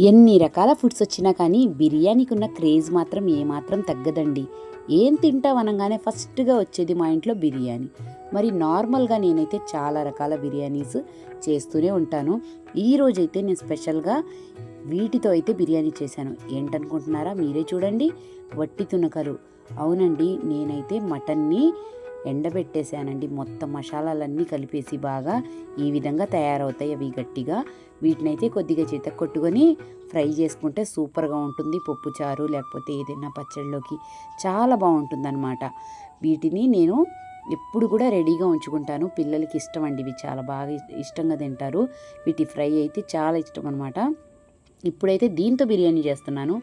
ఎన్ని రకాల ఫుడ్స్ వచ్చినా కానీ బిర్యానీకి ఉన్న క్రేజ్ మాత్రం ఏమాత్రం తగ్గదండి. ఏం తింటాం అనగానే ఫస్ట్గా వచ్చేది మా ఇంట్లో బిర్యానీ. మరి నార్మల్గా నేనైతే చాలా రకాల బిర్యానీస్ చేస్తూనే ఉంటాను. ఈరోజైతే నేను స్పెషల్గా వీటితో అయితే బిర్యానీ చేశాను. ఏంటనుకుంటున్నారా? మీరే చూడండి. వట్టి తునకలు. అవునండి నేనైతే మటన్ని ఎండబెట్టేశానండి. మొత్తం మసాలాలన్నీ కలిపేసి బాగా ఈ విధంగా తయారవుతాయి అవి గట్టిగా. వీటినైతే కొద్దిగా చేత కొట్టుకొని ఫ్రై చేసుకుంటే సూపర్గా ఉంటుంది. పప్పు చారు లేకపోతే ఏదైనా పచ్చడిలోకి చాలా బాగుంటుందన్నమాట. వీటిని నేను ఎప్పుడు కూడా రెడీగా ఉంచుకుంటాను. పిల్లలకి ఇష్టం అండి ఇవి చాలా బాగా ఇష్టంగా తింటారు. వీటి ఫ్రై అయితే చాలా ఇష్టం అనమాట ఇప్పుడైతే దీంతో బిర్యానీ చేస్తున్నాను.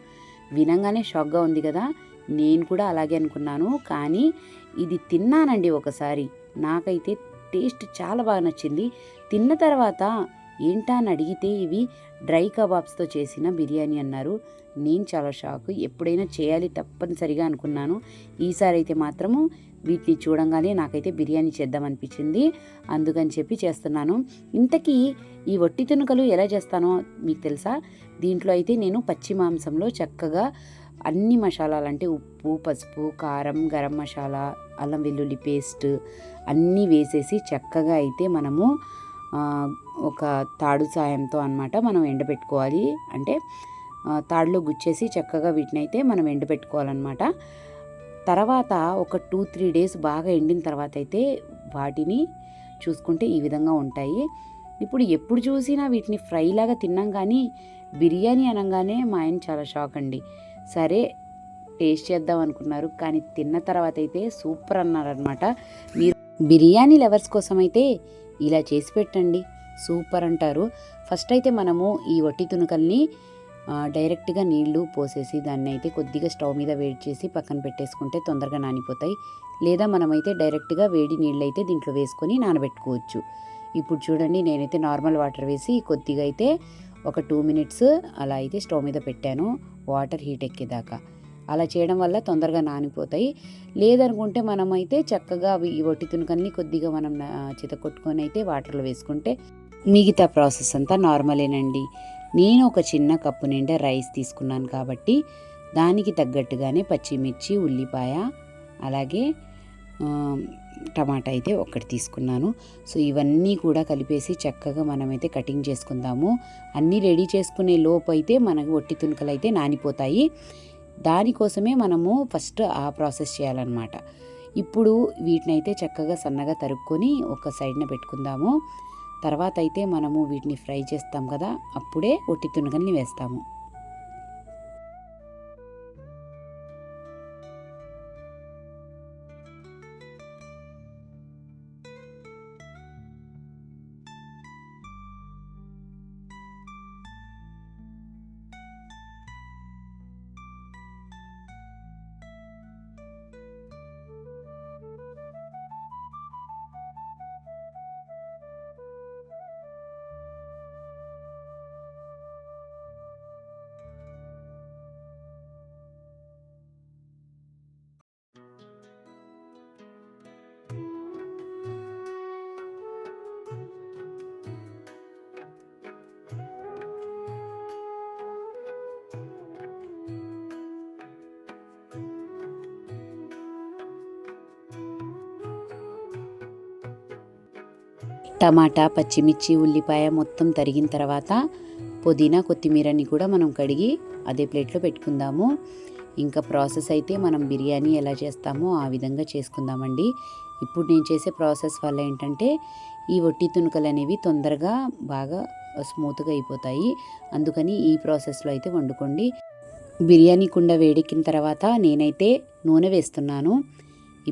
వినంగానే షాక్గా ఉంది కదా. నేను కూడా అలాగే అనుకున్నాను. కానీ ఇది తిన్నానండి ఒకసారి. నాకైతే టేస్ట్ చాలా బాగా నచ్చింది. తిన్న తర్వాత ఏంటా అని అడిగితే ఇవి డ్రై కబాబ్స్తో చేసిన బిర్యానీ అన్నారు. నేను చాలా షాక్. ఎప్పుడైనా చేయాలి తప్పనిసరిగా అనుకున్నాను. ఈసారి అయితే మాత్రము వీటిని చూడంగానే నాకైతే బిర్యానీ చేద్దామనిపించింది అందుకని చెప్పి చేస్తున్నాను. ఇంతకీ ఈ వట్టి తునుకలు ఎలా చేస్తానో మీకు తెలుసా? దీంట్లో అయితే నేను పచ్చి మాంసంలో చక్కగా అన్ని మసాలాలు అంటే ఉప్పు పసుపు కారం గరం మసాలా అల్లం వెల్లుల్లి పేస్ట్ అన్నీ వేసేసి చక్కగా అయితే మనము ఒక తాడు సాయంతో అనమాట మనం ఎండబెట్టుకోవాలి. అంటే తాడులో గుచ్చేసి చక్కగా వీటిని అయితే మనం ఎండబెట్టుకోవాలన్నమాట. తర్వాత ఒక టూ త్రీ డేస్ బాగా ఎండిన తర్వాత అయితే వాటిని చూసుకుంటే ఈ విధంగా ఉంటాయి. ఇప్పుడు ఎప్పుడు చూసినా వీటిని ఫ్రై లాగా తిన్నాం కానీ బిర్యానీ అనగానే మా ఆయన చాలా షాక్ అండి. సరే టేస్ట్ చేద్దాం అనుకున్నారు. కానీ తిన్న తర్వాత అయితే సూపర్ అన్నారనమాట మీరు బిర్యానీ లవర్స్ కోసం అయితే ఇలా చేసి పెట్టండి. సూపర్ అంటారు. ఫస్ట్ అయితే మనము ఈ వట్టి తునుకల్ని డైరెక్ట్గా నీళ్ళు పోసేసి దాన్ని అయితే కొద్దిగా స్టవ్ మీద వేడి చేసి పక్కన పెట్టేసుకుంటే తొందరగా నానిపోతాయి. లేదా మనమైతే డైరెక్ట్గా వేడి నీళ్ళు అయితే దీంట్లో వేసుకొని నానబెట్టుకోవచ్చు. ఇప్పుడు చూడండి నేనైతే నార్మల్ వాటర్ వేసి కొద్దిగా అయితే ఒక టూ మినిట్స్ అలా అయితే స్టవ్ మీద పెట్టాను. వాటర్ హీట్ ఎక్కేదాకా. అలా చేయడం వల్ల తొందరగా నానిపోతాయి. లేదనుకుంటే మనమైతే చక్కగా అవి ఈ ఒట్టి తునుకల్ని కొద్దిగా మనం చిత కొట్టుకొని అయితే వాటర్లో వేసుకుంటే మిగతా ప్రాసెస్ అంతా నార్మలేనండి. నేను ఒక చిన్న కప్పు నిండా రైస్ తీసుకున్నాను కాబట్టి దానికి తగ్గట్టుగానే పచ్చిమిర్చి ఉల్లిపాయ అలాగే టమాటా అయితే ఒకటి తీసుకున్నాను. సో ఇవన్నీ కూడా కలిపేసి చక్కగా మనమైతే కటింగ్ చేసుకుందాము. అన్నీ రెడీ చేసుకునే లోపు అయితే మనకు ఒట్టి తునుకలు అయితే నానిపోతాయి. దానికోసమే మనము ఫస్ట్ ఆ ప్రాసెస్ చేయాలన్నమాట. ఇప్పుడు వీటినైతే చక్కగా సన్నగా తరుక్కొని ఒక సైడ్న పెట్టుకుందాము. తర్వాత అయితే మనము వీటిని ఫ్రై చేస్తాం కదా అప్పుడే ఒట్టి తునుకల్ని వేస్తాము. టమాటా పచ్చిమిర్చి ఉల్లిపాయ మొత్తం తరిగిన తర్వాత పుదీనా కొత్తిమీరని కూడా మనం కడిగి అదే ప్లేట్లో పెట్టుకుందాము. ఇంకా ప్రాసెస్ అయితే మనం బిర్యానీ ఎలా చేస్తామో ఆ విధంగా చేసుకుందామండి. ఇప్పుడు నేను చేసే ప్రాసెస్ వల్ల ఏంటంటే ఈ ఒట్టి తునుకలు అనేవి తొందరగా బాగా స్మూత్గా అయిపోతాయి. అందుకని ఈ ప్రాసెస్లో అయితే వండుకోండి. బిర్యానీ కుండ వేడెక్కిన తర్వాత నేనైతే నూనె వేస్తున్నాను.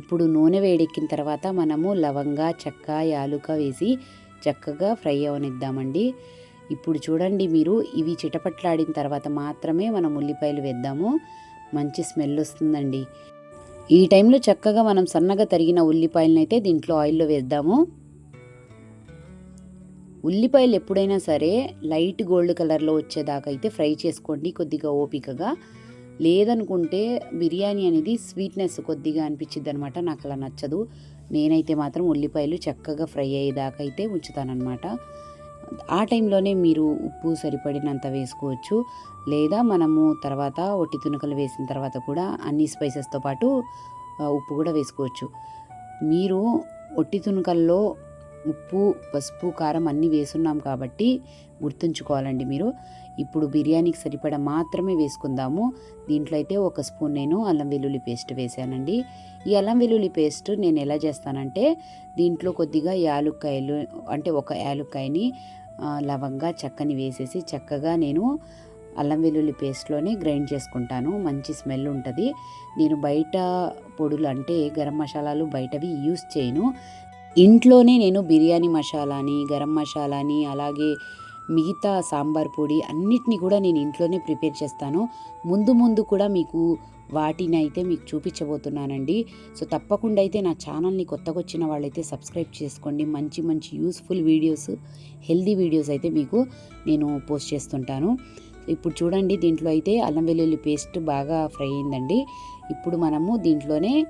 ఇప్పుడు నూనె వేడెక్కిన తర్వాత మనము లవంగా చెక్క యాలుక వేసి చక్కగా ఫ్రై అవనిద్దామండి. ఇప్పుడు చూడండి మీరు ఇవి చిటపట్లాడిన తర్వాత మాత్రమే మనం ఉల్లిపాయలు వేద్దాము. మంచి స్మెల్ వస్తుందండి. ఈ టైంలో చక్కగా మనం సన్నగా తరిగిన ఉల్లిపాయలను అయితే దీంట్లో ఆయిల్లో వేద్దాము. ఉల్లిపాయలు ఎప్పుడైనా సరే లైట్ గోల్డ్ కలర్లో వచ్చేదాకా అయితే ఫ్రై చేసుకోండి కొద్దిగా ఓపికగా. లేదనుకుంటే బిర్యానీ అనేది స్వీట్నెస్ కొద్దిగా అనిపించింది అనమాట నాకు అలా నచ్చదు. నేనైతే మాత్రం ఉల్లిపాయలు చక్కగా ఫ్రై అయ్యేదాకా అయితే ఉంచుతానమాట ఆ టైంలోనే మీరు ఉప్పు సరిపడినంత వేసుకోవచ్చు. లేదా మనము తర్వాత ఒట్టి తునుకలు వేసిన తర్వాత కూడా అన్ని స్పైసెస్తో పాటు ఉప్పు కూడా వేసుకోవచ్చు. మీరు ఒట్టి తునుకల్లో ఉప్పు పసుపు కారం అన్నీ వేసున్నాం కాబట్టి గుర్తుంచుకోవాలండి మీరు. ఇప్పుడు బిర్యానీకి సరిపడా మాత్రమే వేసుకుందాము. దీంట్లో అయితే ఒక స్పూన్ నేను అల్లం వెల్లుల్లి పేస్ట్ వేసానండి. ఈ అల్లం వెల్లుల్లి పేస్ట్ నేను ఎలా చేస్తానంటే దీంట్లో కొద్దిగా యాలుక్కాయలు అంటే ఒక యాలుక్కాయని లవంగా చక్కని వేసేసి చక్కగా నేను అల్లం వెల్లుల్లి పేస్ట్లోనే గ్రైండ్ చేసుకుంటాను. మంచి స్మెల్ ఉంటుంది. నేను బయట పొడులు అంటే గరం మసాలాలు బయటవి యూస్ చేయను. ఇంట్లోనే నేను బిర్యానీ మసాలాని గరం మసాలాని అలాగే మిగతా సాంబార్ పొడి అన్నిటినీ కూడా నేను ఇంట్లోనే ప్రిపేర్ చేస్తాను. ముందు ముందు కూడా మీకు వాటిని అయితే మీకు చూపించబోతున్నానండి. సో తప్పకుండా అయితే నా ఛానల్ని కొత్తగా వచ్చిన వాళ్ళైతే సబ్స్క్రైబ్ చేసుకోండి. మంచి మంచి యూస్ఫుల్ వీడియోస్ హెల్దీ వీడియోస్ అయితే మీకు నేను పోస్ట్ చేస్తుంటాను. ఇప్పుడు చూడండి దీంట్లో అయితే అల్లం వెల్లుల్లి పేస్ట్ బాగా ఫ్రై అయిందండి. ఇప్పుడు మనము దీంట్లోనే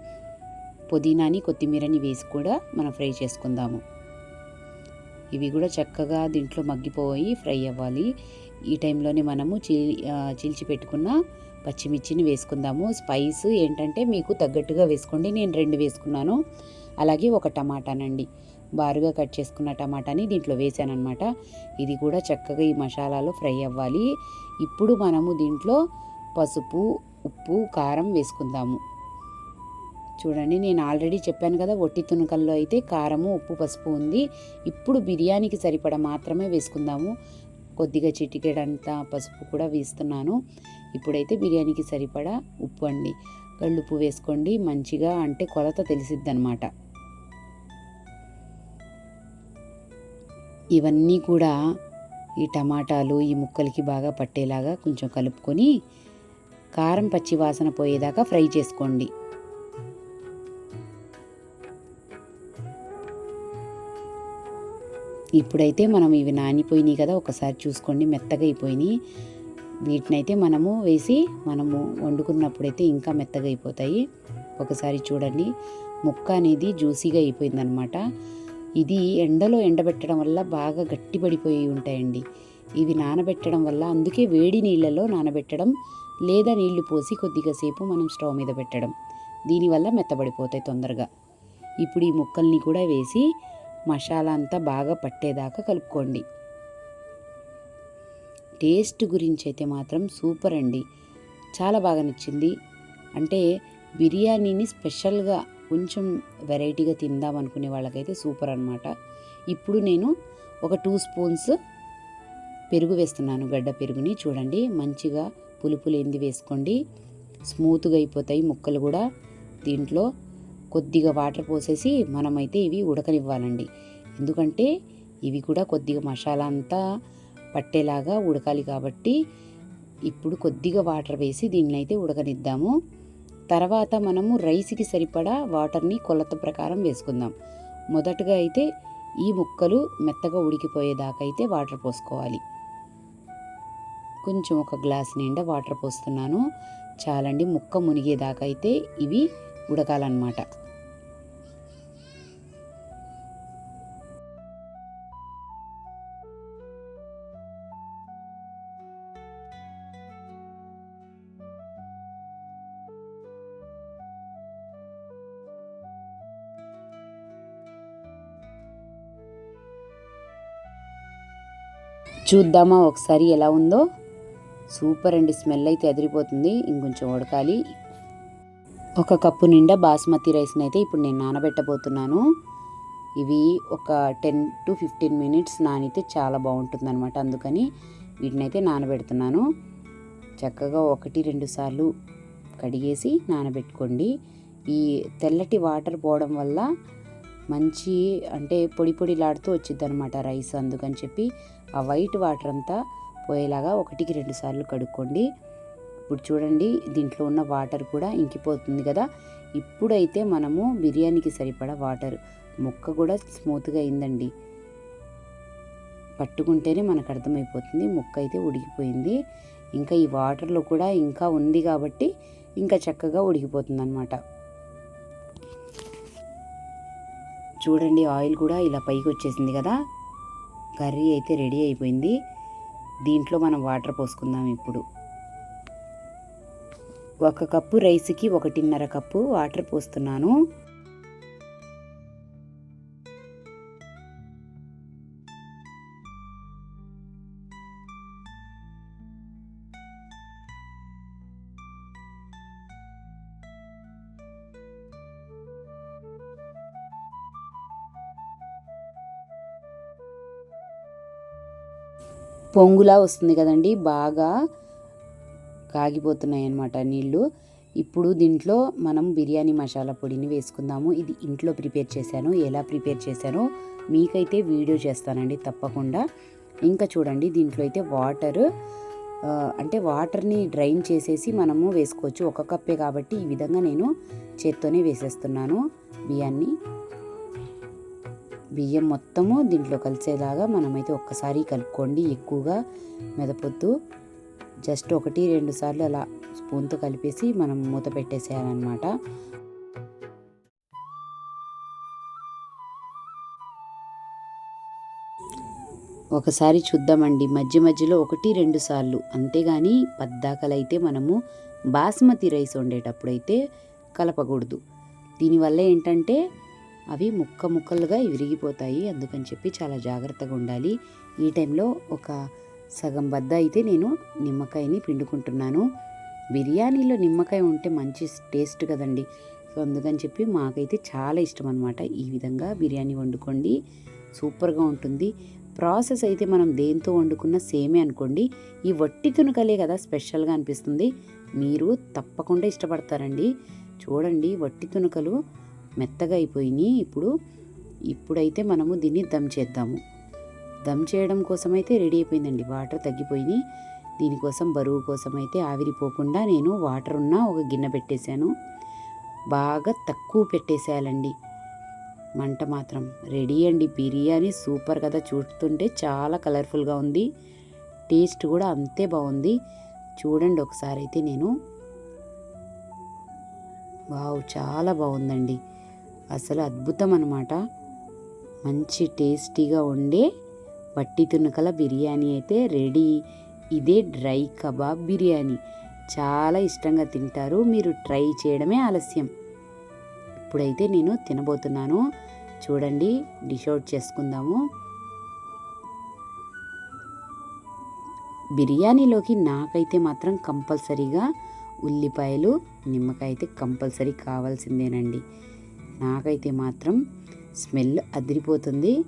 పుదీనాని కొత్తిమీరని వేసి కూడా మనం ఫ్రై చేసుకుందాము. ఇవి కూడా చక్కగా దీంట్లో మగ్గిపోయి ఫ్రై అవ్వాలి. ఈ టైంలోనే మనము చీల్ చీల్చి పెట్టుకున్న పచ్చిమిర్చిని వేసుకుందాము. స్పైస్ ఏంటంటే మీకు తగ్గట్టుగా వేసుకోండి. నేను రెండు వేసుకున్నాను. అలాగే ఒక టమాటానండి. బారుగా కట్ చేసుకున్న టమాటాని దీంట్లో వేసానమాట ఇది కూడా చక్కగా ఈ మసాలాలో ఫ్రై అవ్వాలి. ఇప్పుడు మనము దీంట్లో పసుపు ఉప్పు కారం వేసుకుందాము. చూడండి నేను ఆల్రెడీ చెప్పాను కదా ఒట్టి తునకల్లో అయితే కారము ఉప్పు పసుపు ఉంది. ఇప్పుడు బిర్యానీకి సరిపడ మాత్రమే వేసుకుందాము. కొద్దిగా చిటికెడంతా పసుపు కూడా వేస్తున్నాను. ఇప్పుడైతే బిర్యానీకి సరిపడా ఉప్పు అండి. కళ్ళుప్పు వేసుకోండి మంచిగా అంటే కొలత తెలిసిద్ది అనమాట ఇవన్నీ కూడా ఈ టమాటాలు ఈ ముక్కలకి బాగా పట్టేలాగా కొంచెం కలుపుకొని కారం పచ్చి వాసన పోయేదాకా ఫ్రై చేసుకోండి. ఇప్పుడైతే మనం ఇవి నానిపోయినాయి కదా ఒకసారి చూసుకోండి మెత్తగా అయిపోయినాయి. వీటినైతే మనము వేసి మనము వండుకున్నప్పుడైతే ఇంకా మెత్తగా అయిపోతాయి. ఒకసారి చూడండి ముక్క అనేది జ్యూసీగా అయిపోయిందనమాట. ఇది ఎండలో ఎండబెట్టడం వల్ల బాగా గట్టిపడిపోయి ఉంటాయండి. ఇవి నానబెట్టడం వల్ల అందుకే వేడి నీళ్ళలో నానబెట్టడం లేదా నీళ్ళు పోసి కొద్దిగా సేపు మనం స్టవ్ మీద పెట్టడం. దీనివల్ల మెత్తబడిపోతాయి తొందరగా. ఇప్పుడు ఈ ముక్కల్ని కూడా వేసి మసాలా అంతా బాగా పట్టేదాకా కలుపుకోండి. టేస్ట్ గురించి అయితే మాత్రం సూపర్ అండి. చాలా బాగా నచ్చింది. అంటే బిర్యానీని స్పెషల్గా కొంచెం వెరైటీగా తిందాం అనుకునే వాళ్ళకైతే సూపర్ అనమాట ఇప్పుడు నేను ఒక టూ స్పూన్స్ పెరుగు వేస్తున్నాను. గడ్డ పెరుగుని చూడండి. మంచిగా పులుపులు ఎంది వేసుకోండి. స్మూత్గా అయిపోతాయి ముక్కలు కూడా. దీంట్లో కొద్దిగా వాటర్ పోసేసి మనమైతే ఇవి ఉడకనివ్వాలండి. ఎందుకంటే ఇవి కూడా కొద్దిగా మసాలా అంతా పట్టేలాగా ఉడకాలి కాబట్టి ఇప్పుడు కొద్దిగా వాటర్ వేసి దీన్ని అయితే ఉడకనిద్దాము. తర్వాత మనము రైస్కి సరిపడా వాటర్ని కొలత ప్రకారం వేసుకుందాం. మొదటగా అయితే ఈ ముక్కలు మెత్తగా ఉడికిపోయేదాకా అయితే వాటర్ పోసుకోవాలి. కొంచెం ఒక గ్లాస్ నిండా వాటర్ పోస్తున్నాను. చాలండి ముక్క మునిగేదాకా అయితే ఇవి ఉడకాలన్నమాట. చూద్దామా ఒకసారి ఎలా ఉందో. సూపర్ అండి స్మెల్ అయితే ఎదిరిపోతుంది. ఇంకొంచెం ఉడకాలి. ఒక కప్పు నిండా బాస్మతి రైస్ని అయితే ఇప్పుడు నేను నానబెట్టబోతున్నాను. ఇవి ఒక టెన్ టు ఫిఫ్టీన్ మినిట్స్ నానితే చాలా బాగుంటుంది అనమాట అందుకని వీటినైతే నానబెడుతున్నాను. చక్కగా ఒకటి రెండు సార్లు కడిగేసి నానబెట్టుకోండి. ఈ తెల్లటి వాటర్ పోవడం వల్ల మంచి అంటే పొడి పొడిలాడుతూ వచ్చింది అనమాట రైస్ అందుకని చెప్పి ఆ వైట్ వాటర్ అంతా పోయేలాగా ఒకటికి రెండు సార్లు కడుక్కోండి. ఇప్పుడు చూడండి దీంట్లో ఉన్న వాటర్ కూడా ఇంకిపోతుంది కదా. ఇప్పుడైతే మనము బిర్యానీకి సరిపడా వాటర్. ముక్క కూడా స్మూత్గా అయిందండి. పట్టుకుంటేనే మనకు అర్థమైపోతుంది ముక్క అయితే ఉడికిపోయింది. ఇంకా ఈ వాటర్లో కూడా ఇంకా ఉంది కాబట్టి ఇంకా చక్కగా ఉడికిపోతుంది అనమాట చూడండి ఆయిల్ కూడా ఇలా పైకి వచ్చేసింది కదా. కర్రీ అయితే రెడీ అయిపోయింది. దీంట్లో మనం వాటర్ పోసుకుందాం ఇప్పుడు. ఒక కప్పు రైస్కి ఒకటిన్నర కప్పు వాటర్ పోస్తున్నాను. పొంగులా వస్తుంది కదండి. బాగా కాగిపోతున్నాయి అన్నమాట నీళ్ళు. ఇప్పుడు దీంట్లో మనం బిర్యానీ మసాలా పొడిని వేసుకుందాము. ఇది ఇంట్లో ప్రిపేర్ చేశాను. ఎలా ప్రిపేర్ చేశానో మీకైతే వీడియో చేస్తానండి తప్పకుండా. ఇంకా చూడండి దీంట్లో అయితే వాటర్ అంటే వాటర్ని డ్రైన్ చేసేసి మనము వేసుకోవచ్చు. ఒక కప్పే కాబట్టి ఈ విధంగా నేను చేత్తోనే వేసేస్తున్నాను బియ్యాన్ని. బియ్యం మొత్తము దీంట్లో కలిసేలాగా మనమైతే ఒక్కసారి కలుపుకోండి ఎక్కువగా మెదపొద్దు. జస్ట్ ఒకటి రెండు సార్లు అలా స్పూన్తో కలిపేసి మనం మూత పెట్టేసేయాలన్నమాట. ఒకసారి చూద్దామండి. మధ్య మధ్యలో ఒకటి రెండు సార్లు. అంతేగాని పద్దాకలైతే మనము బాస్మతి రైస్ వండేటప్పుడైతే కలపకూడదు. దీనివల్ల ఏంటంటే అవి ముక్క ముక్కలుగా విరిగిపోతాయి. అందుకని చెప్పి చాలా జాగ్రత్తగా ఉండాలి. ఈ టైంలో ఒక సగం బద్ద అయితే నేను నిమ్మకాయని పిండుకుంటున్నాను. బిర్యానీలో నిమ్మకాయ ఉంటే మంచి టేస్ట్ కదండి. సో అందుకని చెప్పి మాకైతే చాలా ఇష్టం అనమాట ఈ విధంగా బిర్యానీ వండుకోండి. సూపర్గా ఉంటుంది. ప్రాసెస్ అయితే మనం దేంతో వండుకున్న సేమే అనుకోండి. ఈ వట్టి తునకలే కదా స్పెషల్గా అనిపిస్తుంది. మీరు తప్పకుండా ఇష్టపడతారండి. చూడండి వట్టి తునకలు మెత్తగా అయిపోయినాయి. ఇప్పుడు ఇప్పుడైతే మనము దీన్ని దమ్ చేద్దాము. దమ్ చేయడం కోసం అయితే రెడీ అయిపోయిందండి. వాటర్ తగ్గిపోయినాయి. దీనికోసం బరువు కోసం అయితే ఆవిరిపోకుండా నేను వాటర్ ఉన్న ఒక గిన్నె పెట్టేశాను. బాగా తక్కువ పెట్టేసేయాలండి. మంట మాత్రం రెడీ అండి. బిర్యానీ సూపర్ కదా. చూస్తుంటే చాలా కలర్ఫుల్గా ఉంది. టేస్ట్ కూడా అంతే బాగుంది. చూడండి ఒకసారి అయితే నేను. వావ్ చాలా బాగుందండి. అసలు అద్భుతం అనమాట మంచి టేస్టీగా ఉండే వట్టి తునకల బిర్యానీ అయితే రెడీ. ఇదే డ్రై కబాబ్ బిర్యానీ. చాలా ఇష్టంగా తింటారు. మీరు ట్రై చేయడమే ఆలస్యం. ఇప్పుడైతే నేను తినబోతున్నాను. చూడండి డిష్ అవుట్ చేసుకుందాము. బిర్యానీలోకి నాకైతే మాత్రం కంపల్సరీగా ఉల్లిపాయలు నిమ్మకాయ అయితే కంపల్సరీ కావాల్సిందేనండి. నాకైతే మాత్రం స్మెల్ అదిరిపోతుంది.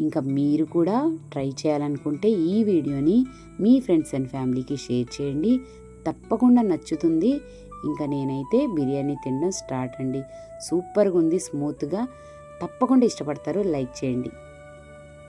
ఇంకా మీరు కూడా ట్రై చేయాలనుకుంటే ఈ వీడియోని మీ ఫ్రెండ్స్ అండ్ ఫ్యామిలీకి షేర్ చేయండి. తప్పకుండా నచ్చుతుంది. ఇంకా నేనైతే బిర్యానీ తినడం స్టార్ట్ అండి. సూపర్గా ఉంది స్మూత్గా. తప్పకుండా ఇష్టపడతారు లైక్ చేయండి.